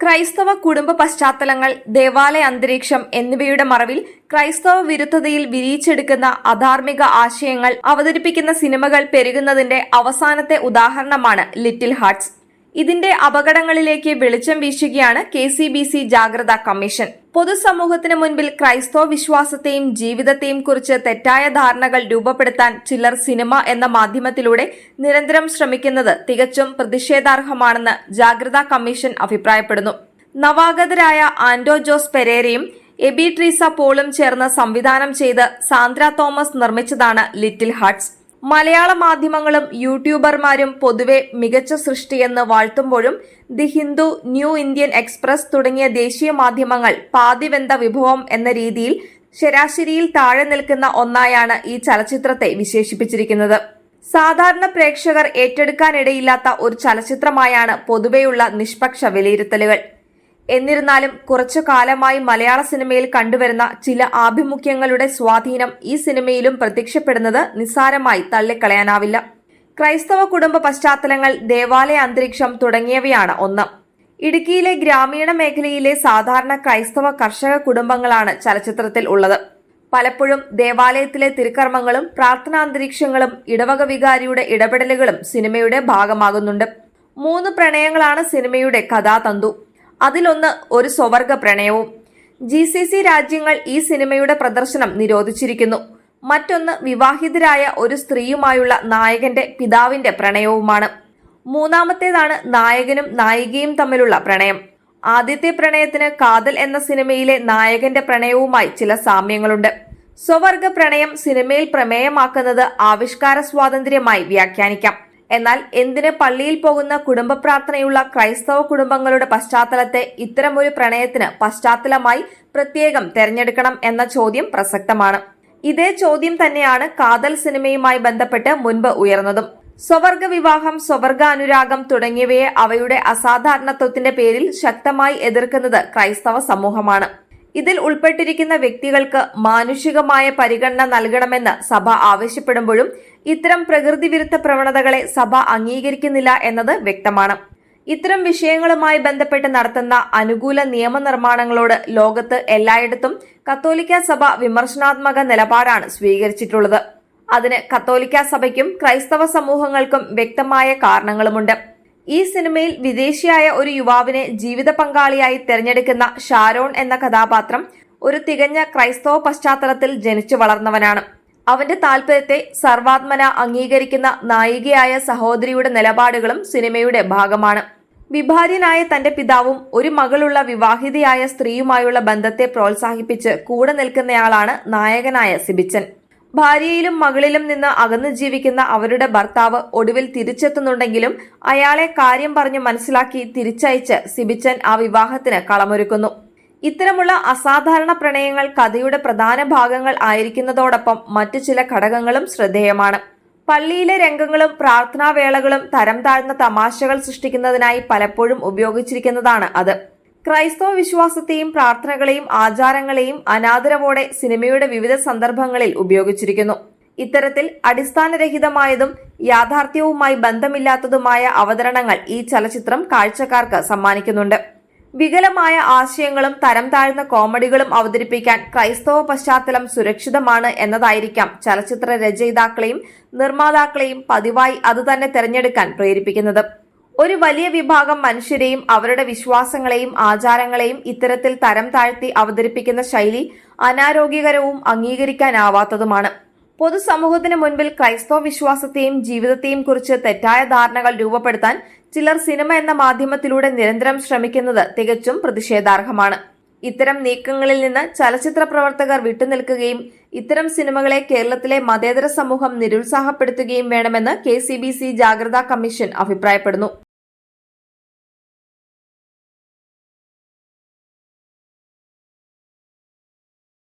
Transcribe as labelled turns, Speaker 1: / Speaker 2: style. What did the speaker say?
Speaker 1: ക്രൈസ്തവ കുടുംബ പശ്ചാത്തലങ്ങൾ ദേവാലയ അന്തരീക്ഷം എന്നിവയുടെ മറവിൽ ക്രൈസ്തവ വിരുദ്ധതയിൽ വിരിയിച്ചെടുക്കുന്ന അധാർമിക ആശയങ്ങൾ അവതരിപ്പിക്കുന്ന സിനിമകൾ പെരുകുന്നതിന്റെ അവസാനത്തെ ഉദാഹരണമാണ് ലിറ്റിൽ ഹാർട്സ് ഇതിന്റെ അപകടങ്ങളിലേക്ക് വെളിച്ചം വീശുകയാണ് കെ സി ബി സി ജാഗ്രതാ കമ്മീഷൻ. പൊതുസമൂഹത്തിന് മുൻപിൽ ക്രൈസ്തവ വിശ്വാസത്തെയും ജീവിതത്തെയും കുറിച്ച് തെറ്റായ ധാരണകൾ രൂപപ്പെടുത്താൻ ചിലർ സിനിമ എന്ന മാധ്യമത്തിലൂടെ നിരന്തരം ശ്രമിക്കുന്നത് തികച്ചും പ്രതിഷേധാർഹമാണെന്ന് ജാഗ്രതാ കമ്മീഷൻ അഭിപ്രായപ്പെടുന്നു. നവാഗതരായ ആന്റോ ജോസ് പെരേരയും എബി ട്രീസ പോളും ചേർന്ന് സംവിധാനം ചെയ്ത് സാന്ദ്ര തോമസ് നിർമ്മിച്ചതാണ് ലിറ്റിൽ ഹാർട്സ് മലയാള മാധ്യമങ്ങളും യൂട്യൂബർമാരും പൊതുവെ മികച്ച സൃഷ്ടിയെന്ന് വാഴ്ത്തുമ്പോഴും the Hindu new Indian express തുടങ്ങിയ ദേശീയ മാധ്യമങ്ങൾ പാതിവെന്ത വിഭവം എന്ന രീതിയിൽ ശരാശരിയിൽ താഴെ നിൽക്കുന്ന ഒന്നായാണ് ഈ ചലച്ചിത്രത്തെ വിശേഷിപ്പിച്ചിരിക്കുന്നത്. സാധാരണ പ്രേക്ഷകർ ഏറ്റെടുക്കാനിടയില്ലാത്ത ഒരു ചലച്ചിത്രമായാണ് പൊതുവെയുള്ള നിഷ്പക്ഷ വിലയിരുത്തലുകൾ. എന്നിരുന്നാലും കുറച്ചു കാലമായി മലയാള സിനിമയിൽ കണ്ടുവരുന്ന ചില ആഭിമുഖ്യങ്ങളുടെ സ്വാധീനം ഈ സിനിമയിലും പ്രത്യക്ഷപ്പെടുന്നത് നിസ്സാരമായി തള്ളിക്കളയാനാവില്ല. ക്രൈസ്തവ കുടുംബ പശ്ചാത്തലങ്ങൾ ദേവാലയ അന്തരീക്ഷം തുടങ്ങിയവയാണ് ഒന്ന്. ഇടുക്കിയിലെ ഗ്രാമീണ മേഖലയിലെ സാധാരണ ക്രൈസ്തവ കർഷക കുടുംബങ്ങളാണ് ചലച്ചിത്രത്തിൽ ഉള്ളത്. പലപ്പോഴും ദേവാലയത്തിലെ തിരുക്കർമ്മങ്ങളും പ്രാർത്ഥനാന്തരീക്ഷങ്ങളും ഇടവക വികാരിയുടെ ഇടപെടലുകളും സിനിമയുടെ ഭാഗമാകുന്നുണ്ട്. മൂന്ന് പ്രണയങ്ങളാണ് സിനിമയുടെ കഥാതന്തു. അതിലൊന്ന് ഒരു സ്വവർഗ പ്രണയവും. ജി സി സി രാജ്യങ്ങൾ ഈ സിനിമയുടെ പ്രദർശനം നിരോധിച്ചിരിക്കുന്നു. മറ്റൊന്ന് വിവാഹിതരായ ഒരു സ്ത്രീയുമായുള്ള നായകന്റെ പിതാവിന്റെ പ്രണയവുമാണ്. മൂന്നാമത്തേതാണ് നായകനും നായികയും തമ്മിലുള്ള പ്രണയം. ആദ്യത്തെ പ്രണയത്തിന് കാതൽ എന്ന സിനിമയിലെ നായകന്റെ പ്രണയവുമായി ചില സാമ്യങ്ങളുണ്ട്. സ്വവർഗ പ്രണയം സിനിമയിൽ പ്രമേയമാക്കുന്നത് ആവിഷ്കാര സ്വാതന്ത്ര്യമായി വ്യാഖ്യാനിക്കാം. എന്നാൽ എന്തിന് പള്ളിയിൽ പോകുന്ന കുടുംബ പ്രാർത്ഥനയുള്ള ക്രൈസ്തവ കുടുംബങ്ങളുടെ പശ്ചാത്തലത്തെ ഇത്തരമൊരു പ്രണയത്തിന് പശ്ചാത്തലമായി പ്രത്യേകം തെരഞ്ഞെടുക്കണം എന്ന ചോദ്യം പ്രസക്തമാണ്. ഇതേ ചോദ്യം തന്നെയാണ് കാതൽ സിനിമയുമായി ബന്ധപ്പെട്ട് മുൻപ് ഉയർന്നതും. സ്വവർഗ വിവാഹം സ്വവർഗ അനുരാഗം തുടങ്ങിയവയെ അവയുടെ അസാധാരണത്വത്തിന്റെ പേരിൽ ശക്തമായി എതിർക്കുന്നത് ക്രൈസ്തവ സമൂഹമാണ്. ഇതിൽ ഉൾപ്പെട്ടിരിക്കുന്ന വ്യക്തികൾക്ക് മാനുഷികമായ പരിഗണന നൽകണമെന്ന് സഭ ആവശ്യപ്പെടുമ്പോഴും ഇത്തരം പ്രകൃതി വിരുദ്ധ പ്രവണതകളെ സഭ അംഗീകരിക്കുന്നില്ല എന്നത് വ്യക്തമാണ്. ഇത്തരം വിഷയങ്ങളുമായി ബന്ധപ്പെട്ട് നടത്തുന്ന അനുകൂല നിയമനിർമ്മാണങ്ങളോട് ലോകത്ത് എല്ലായിടത്തും കത്തോലിക്ക സഭ വിമർശനാത്മക നിലപാടാണ് സ്വീകരിച്ചിട്ടുള്ളത്. അതിന് കത്തോലിക്ക സഭയ്ക്കും ക്രൈസ്തവ സമൂഹങ്ങൾക്കും വ്യക്തമായ കാരണങ്ങളുമുണ്ട്. ഈ സിനിമയിൽ വിദേശിയായ ഒരു യുവാവിനെ ജീവിത പങ്കാളിയായി തിരഞ്ഞെടുക്കുന്ന ഷാരോൺ എന്ന കഥാപാത്രം ഒരു തികഞ്ഞ ക്രൈസ്തവ പശ്ചാത്തലത്തിൽ ജനിച്ചു വളർന്നവനാണ്. അവന്റെ താല്പര്യത്തെ സർവാത്മന അംഗീകരിക്കുന്ന നായികയായ സഹോദരിയുടെ നിലപാടുകളും സിനിമയുടെ ഭാഗമാണ്. വിഭാര്യനായ തന്റെ പിതാവും ഒരു മകളുള്ള വിവാഹിതയായ സ്ത്രീയുമായുള്ള ബന്ധത്തെ പ്രോത്സാഹിപ്പിച്ച് കൂടെ നിൽക്കുന്നയാളാണ് നായകനായ സിബിച്ചൻ. ഭാര്യയിലും മകളിലും നിന്ന് അകന്നു ജീവിക്കുന്ന അവരുടെ ഭർത്താവ് ഒടുവിൽ തിരിച്ചെത്തുന്നുണ്ടെങ്കിലും അയാളെ കാര്യം പറഞ്ഞു മനസ്സിലാക്കി തിരിച്ചയച്ച് സിബിച്ചൻ ആ വിവാഹത്തിന് കളമൊരുക്കുന്നു. ഇത്തരമുള്ള അസാധാരണ പ്രണയങ്ങൾ കഥയുടെ പ്രധാന ഭാഗങ്ങൾ ആയിരിക്കുന്നതോടൊപ്പം മറ്റു ചില ഘടകങ്ങളും ശ്രദ്ധേയമാണ്. പള്ളിയിലെ രംഗങ്ങളും പ്രാർത്ഥനാവേളകളും തരം താഴ്ന്ന തമാശകൾ സൃഷ്ടിക്കുന്നതിനായി പലപ്പോഴും ഉപയോഗിച്ചിരിക്കുന്നതാണ് അത്. ക്രൈസ്തവ വിശ്വാസത്തെയും പ്രാർത്ഥനകളെയും ആചാരങ്ങളെയും അനാദരവോടെ സിനിമയുടെ വിവിധ സന്ദർഭങ്ങളിൽ ഉപയോഗിച്ചിരിക്കുന്നു. ഇത്തരത്തിൽ അടിസ്ഥാനരഹിതമായതും യാഥാർത്ഥ്യവുമായി ബന്ധമില്ലാത്തതുമായ അവതരണങ്ങൾ ഈ ചലച്ചിത്രം കാഴ്ചക്കാർക്ക് സമ്മാനിക്കുന്നുണ്ട്. വികലമായ ആശയങ്ങളും തരം താഴ്ന്ന കോമഡികളും അവതരിപ്പിക്കാൻ ക്രൈസ്തവ പശ്ചാത്തലം സുരക്ഷിതമാണ് എന്നതായിരിക്കാം ചലച്ചിത്ര രചയിതാക്കളെയും നിർമ്മാതാക്കളെയും പതിവായി അതുതന്നെ തെരഞ്ഞെടുക്കാൻ പ്രേരിപ്പിക്കുന്നത്. ഒരു വലിയ വിഭാഗം മനുഷ്യരെയും അവരുടെ വിശ്വാസങ്ങളെയും ആചാരങ്ങളെയും ഇത്തരത്തിൽ തരം താഴ്ത്തി അവതരിപ്പിക്കുന്ന ശൈലി അനാരോഗ്യകരവും അംഗീകരിക്കാനാവാത്തതുമാണ്. പൊതുസമൂഹത്തിന് മുൻപിൽ ക്രൈസ്തവ വിശ്വാസത്തെയും ജീവിതത്തെയും കുറിച്ച് തെറ്റായ ധാരണകൾ രൂപപ്പെടുത്താൻ ചിലർ സിനിമ എന്ന മാധ്യമത്തിലൂടെ നിരന്തരം ശ്രമിക്കുന്നത് തികച്ചും പ്രതിഷേധാർഹമാണ്. ഇത്തരം നീക്കങ്ങളിൽ നിന്ന് ചലച്ചിത്ര പ്രവർത്തകർ വിട്ടുനിൽക്കുകയും ഇത്തരം സിനിമകളെ കേരളത്തിലെ മതേതര സമൂഹം നിരുത്സാഹപ്പെടുത്തുകയും വേണമെന്ന് കെ സി ബി സി ജാഗ്രതാ കമ്മീഷൻ അഭിപ്രായപ്പെടുന്നു.